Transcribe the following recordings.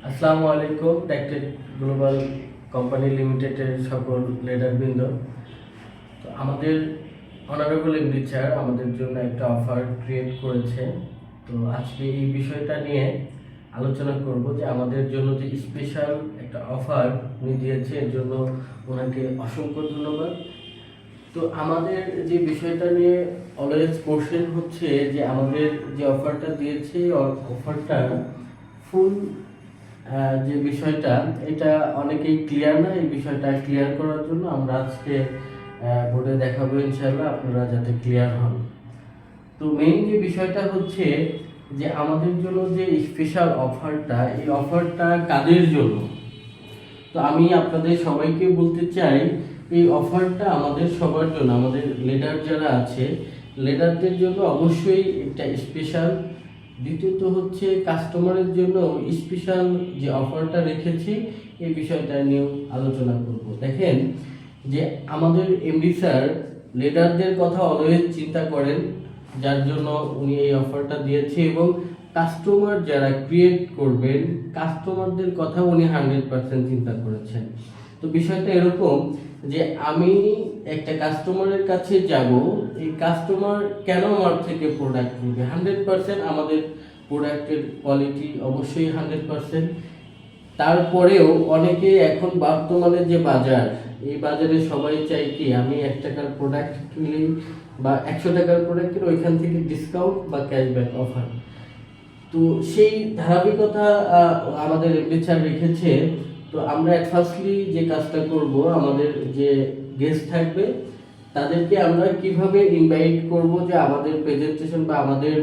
আসসালামু আলাইকুম টেকটেক global company লিমিটেডের সকল লিডারবৃন্দ তো আমাদের অনারেবল এমডি স্যার আমাদের জন্য একটা অফার ক্রিয়েট করেছে তো আজকে এই বিষয়টা নিয়ে আলোচনা করব যে আমাদের জন্য যে স্পেশাল একটা অফার উনি দিয়েছে এর জন্য ওনাকে অসংখ্য ধন্যবাদ। তো আমাদের যে বিষয়টা নিয়ে অলওয়েজ কোশ্চেন হচ্ছে যে আমাদের যে অফারটা দিয়েছে অফারটা ফুল যে বিষয়টা, এটা অনেকেই ক্লিয়ার না, এই বিষয়টা ক্লিয়ার করার জন্য আমরা আজকে বোর্ডে দেখাবো ইনশাল্লাহ আপনারা যাতে ক্লিয়ার হন। তো মেইন যে বিষয়টা হচ্ছে যে আমাদের জন্য যে স্পেশাল অফারটা এই অফারটা কাদের জন্য? তো আমি আপনাদের সবাইকে বলতে চাই, এই অফারটা আমাদের সবার জন্য, আমাদের লিডার যারা আছে লিডারদের জন্য অবশ্যই একটা স্পেশাল দ্বিতীয়ত হচ্ছে কাস্টমারের জন্য স্পেশাল যে অফারটা রেখেছি, এই বিষয়টা নিয়েও আলোচনা করব। দেখেন যে আমাদের এমডি স্যার লিডারদের কথা অলওয়েজ চিন্তা করেন, যার জন্য উনি এই অফারটা দিয়েছে এবং কাস্টমার যারা ক্রিয়েট করবেন কাস্টমারদের কথা উনি হান্ড্রেড পার্সেন্ট চিন্তা করেছেন। তো বিষয়টা এরকম যে আমি একটা কাস্টমারের কাছে যাব, এই কাস্টমার কেন আমার থেকে প্রোডাক্ট নেবে হান্ড্রেড পার্সেন্ট আমাদের প্রোডাক্টের কোয়ালিটি অবশ্যই হান্ড্রেড পার্সেন্ট তারপরেও অনেকে এখন বর্তমানে যে বাজার, এই বাজারে সবাই চাই কি, আমি এক টাকার প্রোডাক্ট কিনলেই বা একশো টাকার প্রোডাক্ট কিনে ওইখান থেকে ডিসকাউন্ট বা ক্যাশব্যাক অফার তো সেই ধারাবাহিকতা আমাদের এমবিচার রেখেছে। তো আমরা ফার্স্টলি যে কাজটা করব, আমাদের যে গেস্ট থাকবে, তাদেরকে আমরা কীভাবে ইনভাইট করব যে আমাদের প্রেজেন্টেশন বা আমাদের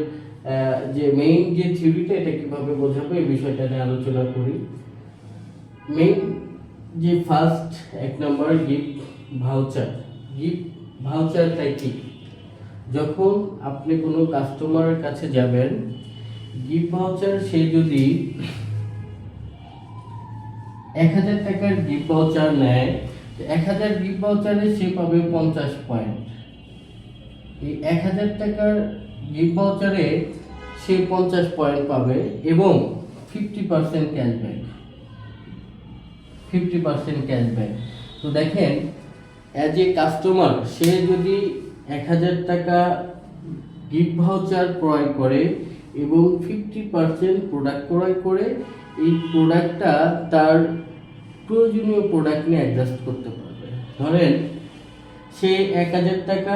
যে মেইন যে থিওরিটা এটা কীভাবে বোঝাবো, এই বিষয়টা নিয়ে আলোচনা করি। মেইন যে ফার্স্ট এক নম্বর গিফট ভাউচার গিফট ভাউচারটা কি? যখন আপনি কোনো কাস্টমারের কাছে যাবেন গিফট ভাউচার সে যদি এক হাজার টাকার গিফট ভাউচার নেয় এক হাজার গিফট ভাউচারে সে পাবে পঞ্চাশ পয়েন্ট এই এক হাজার টাকার গিফট ভাউচারে সে পঞ্চাশ পয়েন্ট পাবে এবং fifty percent cashback fifty percent cashback তো দেখেন অ্যাজ এ কাস্টমার সে যদি এক হাজার টাকা গিফট ভাউচার ক্রয় করে এবং ফিফটি পার্সেন্ট প্রোডাক্ট ক্রয় করে এই প্রোডাক্টটা তার প্রয়োজনীয় প্রোডাক্ট নিয়ে অ্যাডজাস্ট করতে পারবে। ধরেন, সে এক হাজার টাকা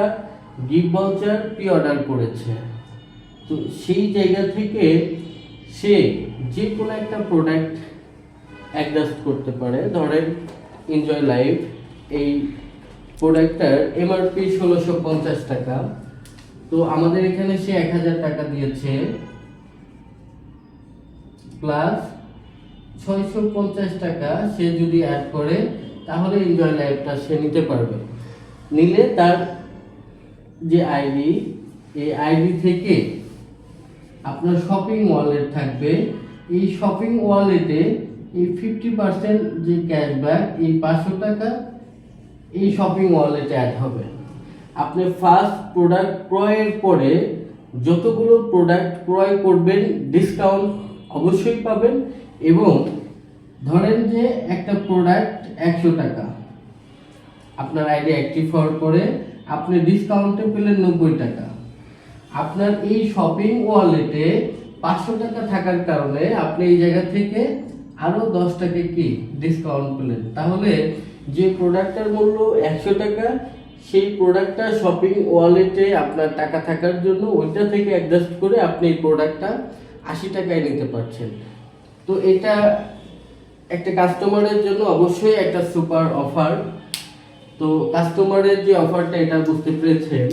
গিফট ভাউচার প্রি অর্ডার করেছে। তো সেই জায়গা থেকে সে যে কোনো একটা প্রোডাক্ট অ্যাডজাস্ট করতে পারে। ধরেন এনজয় লাইফ এই প্রোডাক্টটার এমআরপি ষোলোশো পঞ্চাশ টাকা। তো আমাদের এখানে সে এক হাজার টাকা দিয়েছে। প্লাস ছয়শো পঞ্চাশ টাকা সে যদি অ্যাড করে, তাহলে এনজয় লাইফটা সে নিতে পারবে। নিলে তার যে আইডি এই আইডি থেকে আপনার শপিং ওয়ালেট থাকবে। এই শপিং ওয়ালেটে এই ফিফটি পার্সেন্ট যে ক্যাশব্যাক এই পাঁচশো টাকা এই শপিং ওয়ালেটে অ্যাড হবে। আপনি ফার্স্ট প্রোডাক্ট ক্রয়ের পরে যতগুলো প্রোডাক্ট ক্রয় করবেন ডিসকাউন্ট অবশ্যই পাবেন। এবং ধরেন যে একটা প্রোডাক্ট একশো টাকা। আপনার আইডি অ্যাক্টিভ হওয়ার পরে আপনি ডিসকাউন্টে পেলেন নব্বই টাকা। আপনার এই শপিং ওয়ালেটে পাঁচশো টাকা থাকার কারণে আপনি এই জায়গা থেকে আরও দশ টাকা কি ডিসকাউন্ট পেলেন। তাহলে যে প্রোডাক্টটার মূল্য একশো টাকা, সেই প্রোডাক্টটা শপিং ওয়ালেটে আপনার টাকা থাকার জন্য ওইটা থেকে অ্যাডজাস্ট করে আপনি এই প্রোডাক্টটা আশি টাকায় নিতে পারছেন। তো এটা একটা কাস্টমারের জন্য অবশ্যই একটা সুপার অফার তো কাস্টমারের যে অফারটা এটা বুঝতে পেরেছেন।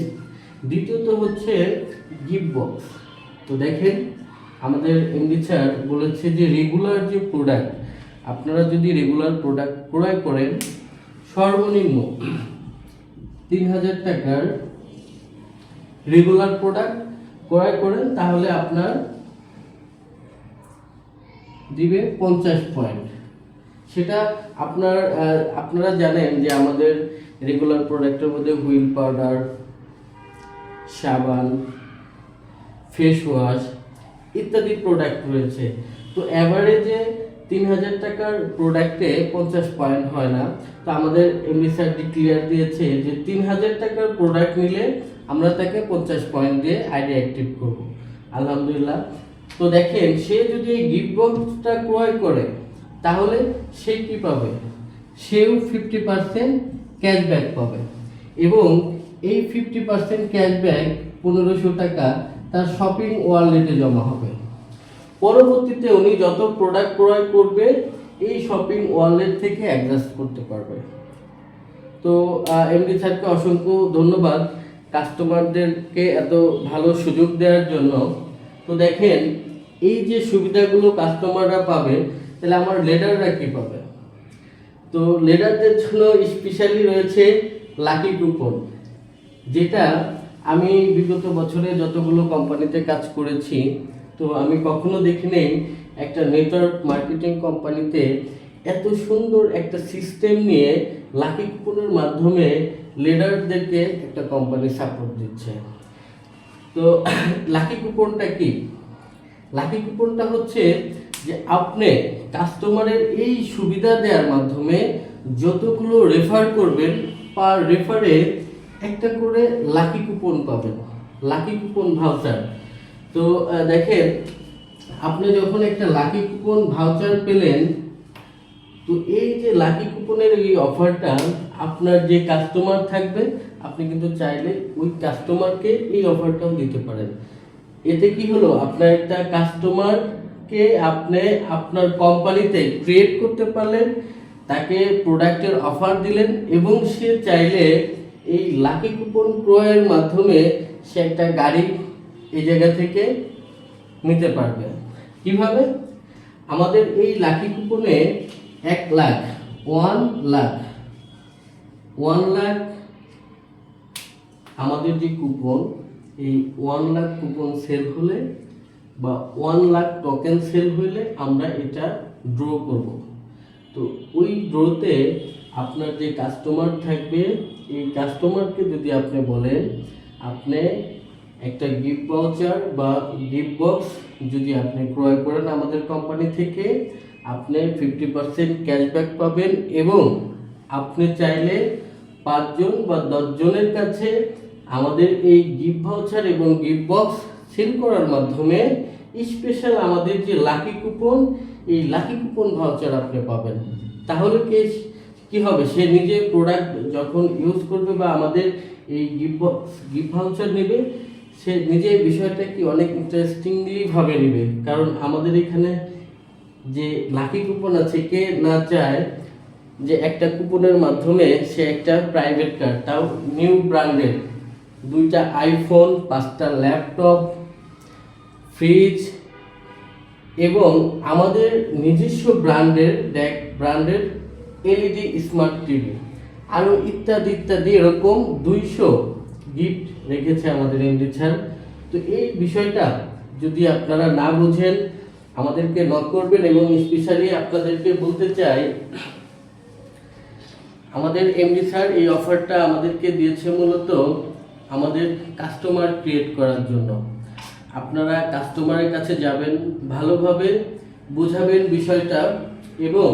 দ্বিতীয়ত হচ্ছে গিফট বক্স তো দেখেন, আমাদের এমডি স্যার বলেছে যে রেগুলার যে প্রোডাক্ট আপনারা যদি রেগুলার প্রোডাক্ট ক্রয় করেন, সর্বনিম্ন তিন হাজার টাকার রেগুলার প্রোডাক্ট ক্রয় করেন, তাহলে আপনার দিবে পঞ্চাশ পয়েন্ট সেটা আপনার আপনারা জানেন যে আমাদের রেগুলার প্রোডাক্টের মধ্যে হুইল পাউডার, সাবান ফেস ওয়াশ ইত্যাদি প্রোডাক্ট রয়েছে। তো অ্যাভারেজে তিন হাজার টাকার প্রোডাক্টে পঞ্চাশ পয়েন্ট হয় না। তো আমাদের এমনি স্যার ক্লিয়ার দিয়েছে যে তিন হাজার টাকার প্রোডাক্ট নিলে আমরা তাকে পঞ্চাশ পয়েন্ট দিয়ে আইডি অ্যাক্টিভ করব। আলহামদুলিল্লাহ। তো দেখেন, সে যদি এই গিফট বক্সটা ক্রয় করে, তাহলে সে কি পাবে? সেও ফিফটি পার্সেন্ট ক্যাশব্যাক পাবে। এবং এই ফিফটি পার্সেন্ট ক্যাশব্যাক পনেরোশো টাকা তার শপিং ওয়ালেটে জমা হবে। পরবর্তীতে উনি যত প্রোডাক্ট ক্রয় করবে, এই শপিং ওয়ালেট থেকে অ্যাডজাস্ট করতে পারবে। তো এমডি স্যারকে অসংখ্য ধন্যবাদ কাস্টমারদেরকে এত ভালো সুযোগ দেওয়ার জন্য। তো দেখেন এই যে সুবিধাগুলো কাস্টমাররা পাবে, তাহলে আমার লেডাররা কি পাবে? তো লেডারদের জন্য স্পেশালি রয়েছে লাকি কুপন যেটা আমি বিগত বছরে যতগুলো কোম্পানিতে কাজ করেছি, তো আমি কখনো দেখিনি একটা নেটওয়ার্ক মার্কেটিং কোম্পানিতে এত সুন্দর একটা সিস্টেম নিয়ে লাকি কুপনের মাধ্যমে লিডারদেরকে একটা কোম্পানি সাপোর্ট দিচ্ছে। তো লাকি কুপনটা কি? লাকি কুপনটা হচ্ছে যে আপনি কাস্টমারের এই সুবিধা দেওয়ার মাধ্যমে যতগুলো রেফার করবেন পার রেফারে একটা করে লাকি কুপন পাবেন। লাকি কুপন ভাউচার তো দেখেন, আপনি যখন একটা লাকি কুপন ভাউচার পেলেন, তো এই যে লাকি কুপনের এই অফারটা আপনার যে কাস্টমার থাকবে, আপনি কিন্তু চাইলে ওই কাস্টমারকে এই অফারটাও দিতে পারেন। এতে কি হলো? আপনার একটা কাস্টমারকে আপনি আপনার কোম্পানিতে ক্রিয়েট করতে পারলেন, তাকে প্রোডাক্টের অফার দিলেন এবং সে চাইলে এই লাকি কুপন ক্রয়ের মাধ্যমে সে একটা গাড়ি এই জায়গা থেকে নিতে পারবে। কীভাবে? আমাদের এই লাকি কুপনে এক লাখ ওয়ান লাখ ওয়ান লাখ আমাদের যে কুপন এই ওয়ান লাখ কুপন সেল হলে বা ওয়ান লাখ টোকেন সেল হলে আমরা এটা ড্র করব। তো ওই ড্রতে আপনার যে কাস্টমার থাকবে, এই কাস্টমারকে যদি আপনি বলেন, আপনি একটা গিফট ভাউচার বা গিফট বক্স যদি আপনি ক্রয় করেন আমাদের কোম্পানি থেকে, আপনি ফিফটি পার্সেন্ট ক্যাশব্যাক পাবেন এবং আপনি চাইলে পাঁচজন বা দশজনের কাছে আমাদের এই গিফট ভাউচার এবং গিফট বক্স সেল করার মাধ্যমে স্পেশাল আমাদের যে লাকি কুপন এই লাকি কুপন ভাউচার আপনি পাবেন। তাহলে কে, কি হবে? সে নিজে প্রোডাক্ট যখন ইউজ করবে বা আমাদের এই গিফট বক্স গিফট ভাউচার নেবে, সে নিজে বিষয়টা কি অনেক ইন্টারেস্টিংলি ভাবে নেবে। কারণ আমাদের এখানে যে লাকি কুপন আছে, কে না চায় যে একটা কুপনের মাধ্যমে সে একটা প্রাইভেট কার তাও নিউ ব্র্যান্ডের দুইটা আইফোন পাঁচটা ল্যাপটপ ফ্রিজ এবং আমাদের নিজস্ব ব্র্যান্ডের ডেক ব্র্যান্ডের এলইডি স্মার্ট টিভি আরও ইত্যাদি ইত্যাদি এরকম দুইশো গিফট রেখেছে আমাদের এমডি স্যার তো এই বিষয়টা যদি আপনারা না বুঝেন, আমাদেরকে নক করবেন এবং স্পেশালি আপনাদেরকে বলতে চাই, আমাদের এমডি স্যার এই অফারটা আমাদেরকে দিয়েছে মূলত আমাদের কাস্টমার ক্রিয়েট করার জন্য। আপনারা কাস্টমারের কাছে যাবেন, ভালোভাবে বোঝাবেন বিষয়টা এবং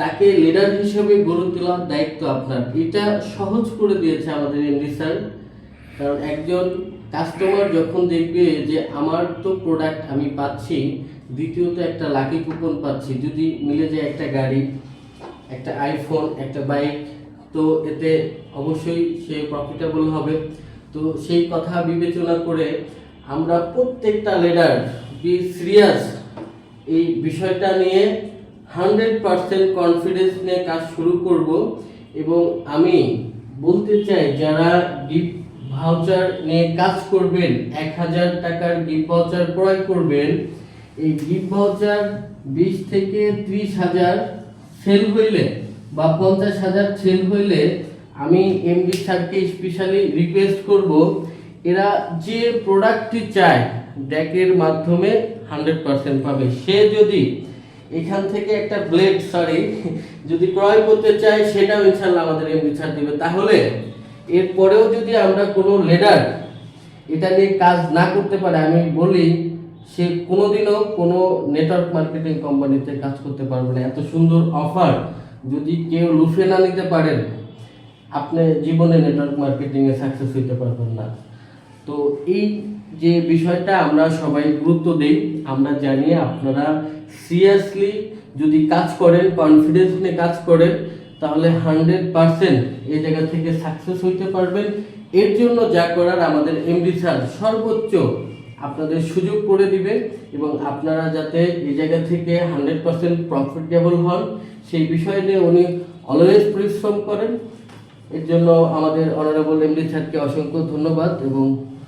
তাকে লিডার হিসেবে গড়ে তোলার দায়িত্ব আপনার। এটা সহজ করে দিয়েছে আমাদের এমডি স্যার কারণ একজন কাস্টমার যখন দেখবে যে আমার তো প্রোডাক্ট আমি পাচ্ছি, দ্বিতীয়ত একটা লাকি কুপন পাচ্ছি। যদি মিলে যায় একটা গাড়ি, একটা আইফোন একটা বাইক তো এতে অবশ্যই সে প্রফিটেবল হবে। তো সেই কথা বিবেচনা করে আমরা প্রত্যেকটা লিডার বি সিরিয়াস এই বিষয়টা নিয়ে হান্ড্রেড পারসেন্ট কনফিডেন্স নিয়ে কাজ শুরু করব এবং আমি বলতে চাই, যারা গিফট ভাউচার নিয়ে কাজ করবেন, এক হাজার টাকার গিফট ভাউচার ক্রয় করবেন, এই গিফট ভাউচার বিশ থেকে ত্রিশ হাজার সেল হইলে বা পঞ্চাশ হাজার সেল হইলে আমি এমডি স্যারকে স্পেশালি রিকোয়েস্ট করব, এরা যে প্রোডাক্টটি চায় ড্যাকের মাধ্যমে হান্ড্রেড পার্সেন্ট পাবে। সে যদি এখান থেকে একটা ব্লেড সরি যদি ক্রয় করতে চায়, সেটাও ইনশাল্লাহ আমাদের এমডি স্যার দিবে। তাহলে, এরপরেও যদি আমরা কোনো লেডার এটা নিয়ে কাজ না করতে পারে, আমি বলি, সে কোনোদিনও কোনো নেটওয়ার্ক মার্কেটিং কোম্পানিতে কাজ করতে পারবে না। এত সুন্দর অফার যদি কেউ লুফে না নিতে পারেন, আপনি জীবনে নেটওয়ার্ক মার্কেটিংয়ে সাকসেস হইতে পারবেন না। তো এই যে বিষয়টা আমরা সবাই গুরুত্ব দেই, আমরা জানি আপনারা সিরিয়াসলি যদি কাজ করেন কনফিডেন্স নিয়ে কাজ করেন, তাহলে হান্ড্রেড পারসেন্ট এই জায়গা থেকে সাকসেস হইতে পারবেন। এর জন্য যা করার আমাদের এমডি স্যার সর্বোচ্চ আপনাদের সুযোগ করে দিবে এবং আপনারা যাতে এই জায়গা থেকে হান্ড্রেড পারসেন্ট প্রফিটেবল হন। সেই বিষয় নিয়ে উনি অলওয়েজ পরিশ্রম করেন। এর জন্য আমাদের অনারেবল এমডি স্যারকে অসংখ্য ধন্যবাদ এবং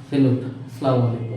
সেলুট। আসসালামু আলাইকুম।